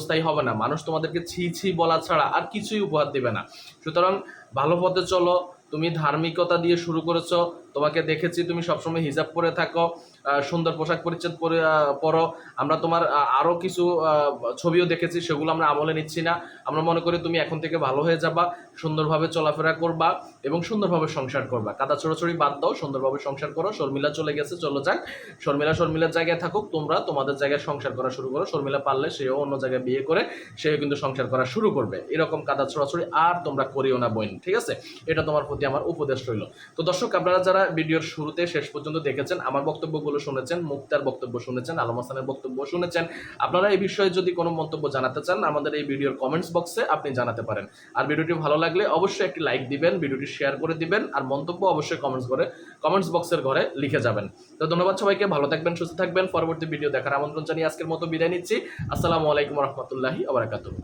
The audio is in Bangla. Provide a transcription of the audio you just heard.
অবস্থায় হবে না। মানুষ তোমাদেরকে ছি ছি বলা ছাড়া আর কিছুই উপহার দিবে না। সুতরাং ভালো পথে চলো। তুমি ধার্মিকতা দিয়ে শুরু করেছ তোমাকে দেখেছি তুমি সবসময় হিজাব পরে থাকো সুন্দর পোশাক পরিচ্ছদ পরে পরো। আমরা তোমার আহ, আরও কিছু ছবিও দেখেছি সেগুলো আমরা আমলে নিচ্ছি না। আমরা মনে করি তুমি এখন থেকে ভালো হয়ে যাবা সুন্দরভাবে চলাফেরা করবা এবং সুন্দরভাবে সংসার করবা। কাদা ছড়াছড়ি বাদ দাও সুন্দরভাবে সংসার করো। শর্মিলা চলে গেছে চলো যাক। শর্মিলা শর্মিলার জায়গায় থাকুক তোমরা তোমাদের জায়গায় সংসার করা শুরু করো। শর্মিলা পারলে সেও অন্য জায়গায় বিয়ে করে সেও কিন্তু সংসার করা শুরু করবে। এরকম কাদা ছড়াছড়ি আর তোমরা করিও না বোন ঠিক আছে? এটা তোমার প্রতি আমার উপদেশ রইল। তো দর্শক, আপনারা যারা ভিডিওর শুরুতে শেষ পর্যন্ত দেখেছেন, আমার বক্তব্যগুলো শুনেছেন, মুক্তার বক্তব্য শুনেছেন, আলম হাসানের বক্তব্য শুনেছেন, আপনারা এই বিষয়ে যদি কোনো মন্তব্য জানাতে চান, আমাদের এই ভিডিওর কমেন্টস বক্সে আপনি জানাতে পারেন। আর ভিডিওটি ভালো লাগলে অবশ্যই একটি লাইক দিবেন, ভিডিওটি শেয়ার করে দিবেন, আর মন্তব্য অবশ্যই কমেন্টস করে কমেন্টস বক্সের ঘরে লিখে যাবেন। তো ধন্যবাদ সবাইকে, ভালো থাকবেন, সুস্থ থাকবেন। পরবর্তী ভিডিও দেখার আমন্ত্রণ জানিয়ে আজকের মতো বিদায় নিচ্ছি। আসসালামু আলাইকুম রহমতুল্লাহি আবরাকাতুহ